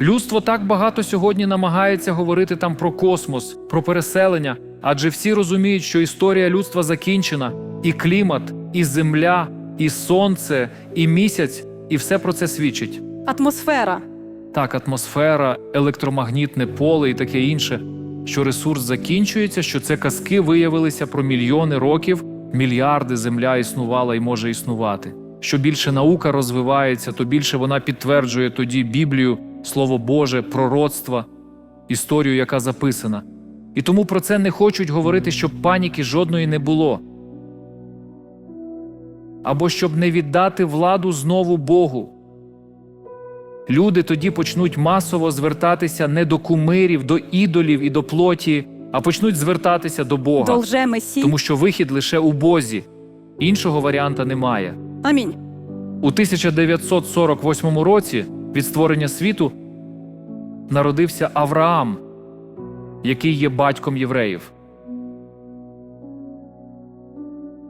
Людство так багато сьогодні намагається говорити там про космос, про переселення, адже всі розуміють, що історія людства закінчена, і клімат, і земля, і сонце, і місяць, і все про це свідчить. Атмосфера. Так, атмосфера, електромагнітне поле і таке інше, що ресурс закінчується, що це казки виявилися про мільйони років, мільярди земля існувала і може існувати. Що більше наука розвивається, то більше вона підтверджує тоді Біблію, Слово Боже, пророцтва, історію, яка записана. І тому про це не хочуть говорити, щоб паніки жодної не було. Або щоб не віддати владу знову Богу. Люди тоді почнуть масово звертатися не до кумирів, до ідолів і до плоті, а почнуть звертатися до Бога, До тому що вихід лише у Бозі. Іншого варіанта немає. Амінь. У 1948 році від створення світу народився Авраам, який є батьком євреїв.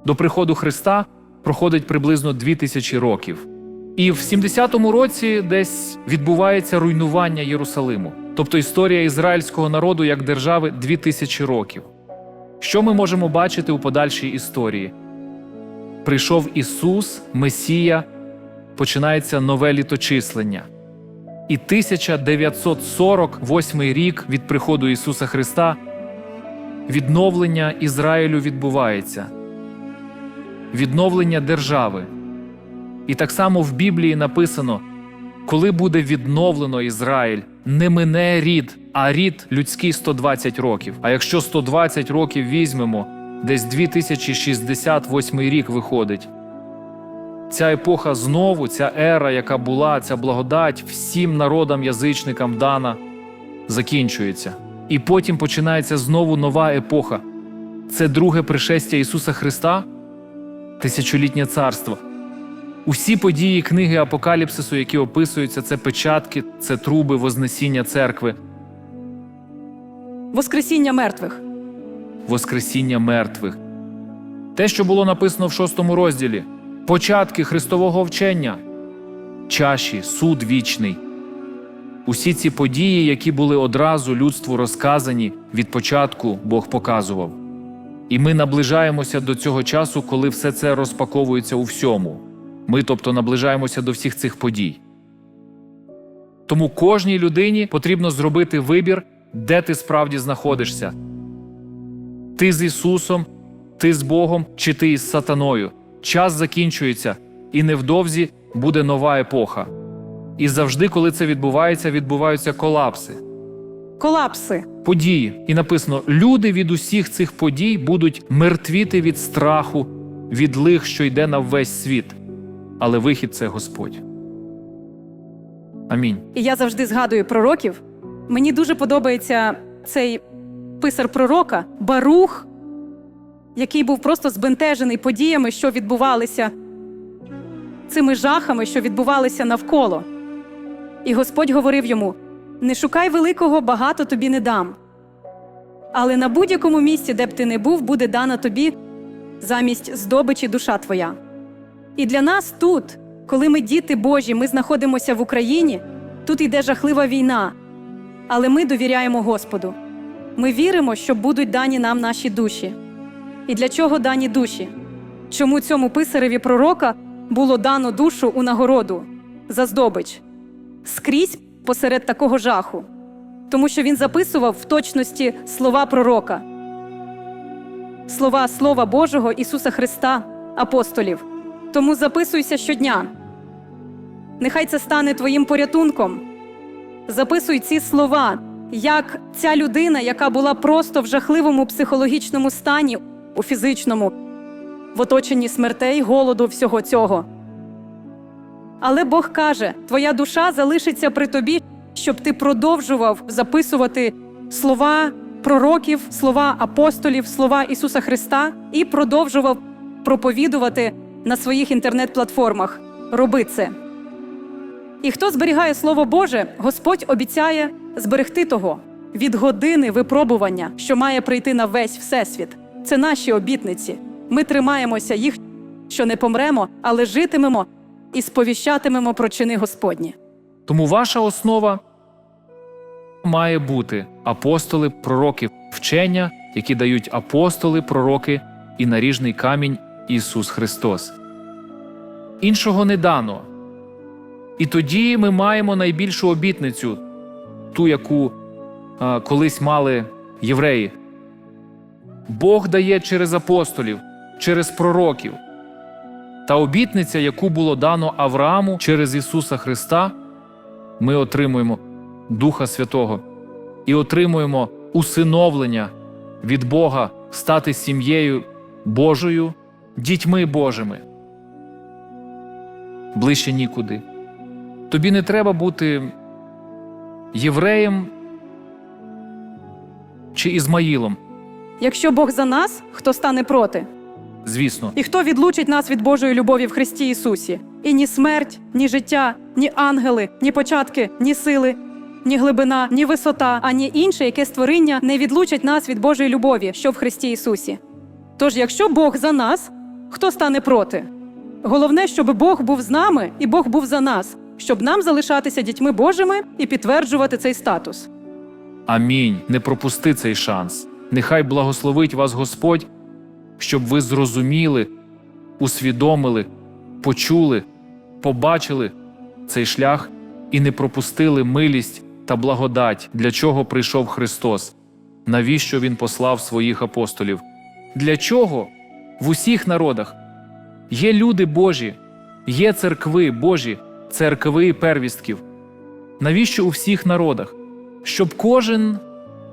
До приходу Христа проходить приблизно 2000 років. І в 70-му році десь відбувається руйнування Єрусалиму, тобто історія ізраїльського народу як держави 2000 років. Що ми можемо бачити у подальшій історії? Прийшов Ісус, Месія, починається нове літочислення. І 1948 рік від приходу Ісуса Христа відновлення Ізраїлю відбувається, відновлення держави. І так само в Біблії написано: коли буде відновлено Ізраїль, не мине рід, а рід людський 120 років. А якщо 120 років візьмемо, десь 2068 рік виходить. Ця епоха знову, ця ера, яка була, ця благодать всім народам, язичникам дана, закінчується. І потім починається знову нова епоха. Це друге пришестя Ісуса Христа, тисячолітнє царство. Усі події книги Апокаліпсису, які описуються, це печатки, це труби, Вознесіння церкви, Воскресіння мертвих. Воскресіння мертвих. Те, що було написано в шостому розділі початки Христового вчення, чаші, суд вічний. Усі ці події, які були одразу людству розказані, від початку Бог показував. І ми наближаємося до цього часу, коли все це розпаковується у всьому. Ми, тобто, наближаємося до всіх цих подій. Тому кожній людині потрібно зробити вибір, де ти справді знаходишся. Ти з Ісусом, ти з Богом чи ти із сатаною. Час закінчується, і невдовзі буде нова епоха. І завжди, коли це відбувається, відбуваються колапси, Колапси. події. І написано: люди від усіх цих подій будуть мертвіти від страху, від лих, що йде на весь світ. Але вихід це Господь. Амінь. І я завжди згадую пророків. Мені дуже подобається цей писар пророка Барух, який був просто збентежений подіями, що відбувалися, цими жахами, що відбувалися навколо. І Господь говорив йому: не шукай великого, багато тобі не дам. Але на будь-якому місці, де б ти не був, буде дана тобі замість здобичі душа твоя. І для нас тут, коли ми діти Божі, ми знаходимося в Україні, тут йде жахлива війна. Але ми довіряємо Господу. Ми віримо, що будуть дані нам наші душі. І для чого дані душі? Чому цьому писареві пророка було дано душу у нагороду за здобич? Скрізь посеред такого жаху. Тому що він записував в точності слова пророка, слова Слова Божого Ісуса Христа, апостолів. Тому записуйся щодня. Нехай це стане твоїм порятунком. Записуй ці слова, як ця людина, яка була просто в жахливому психологічному стані, у фізичному, в оточенні смертей, голоду, всього цього. Але Бог каже: твоя душа залишиться при тобі, щоб ти продовжував записувати слова пророків, слова апостолів, слова Ісуса Христа і продовжував проповідувати на своїх інтернет-платформах. Роби це. І хто зберігає Слово Боже, Господь обіцяє зберегти того від години випробування, що має прийти на весь всесвіт. Це наші обітниці. Ми тримаємося їх, що не помремо, але житимемо і сповіщатимемо про чини Господні. Тому ваша основа має бути апостоли, пророки, вчення, які дають апостоли, пророки і наріжний камінь Ісус Христос. Іншого не дано. І тоді ми маємо найбільшу обітницю, ту, яку а, колись мали євреї. Бог дає через апостолів, через пророків. Та обітниця, яку було дано Аврааму через Ісуса Христа, ми отримуємо Духа Святого і отримуємо усиновлення від Бога стати сім'єю Божою, дітьми Божими. Ближче нікуди. Тобі не треба бути євреєм чи Ізмаїлом, Якщо Бог за нас, хто стане проти? звісно. І хто відлучить нас від Божої любові в Христі Ісусі? І ні смерть, ні життя, ні ангели, ні початки, ні сили, ні глибина, ні висота, ані інше, яке створіння не відлучать нас від Божої любові, що в Христі Ісусі. Тож, якщо Бог за нас, хто стане проти? Головне, щоб Бог був з нами і Бог був за нас, щоб нам залишатися дітьми Божими і підтверджувати цей статус. Амінь. Не пропусти цей шанс. Нехай благословить вас Господь, щоб ви зрозуміли, усвідомили, почули, побачили цей шлях і не пропустили милість та благодать, для чого прийшов Христос, навіщо Він послав своїх апостолів. Для чого в усіх народах є люди Божі, є церкви Божі, церкви первістків. Навіщо у всіх народах? щоб кожен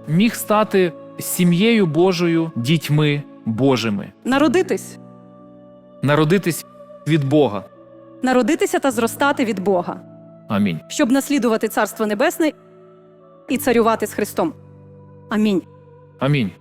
міг стати сім'єю Божою, дітьми Божими, Народитись, народитись від Бога. народитися та зростати від Бога. Амінь. щоб наслідувати Царство Небесне і царювати з Христом. Амінь. Амінь.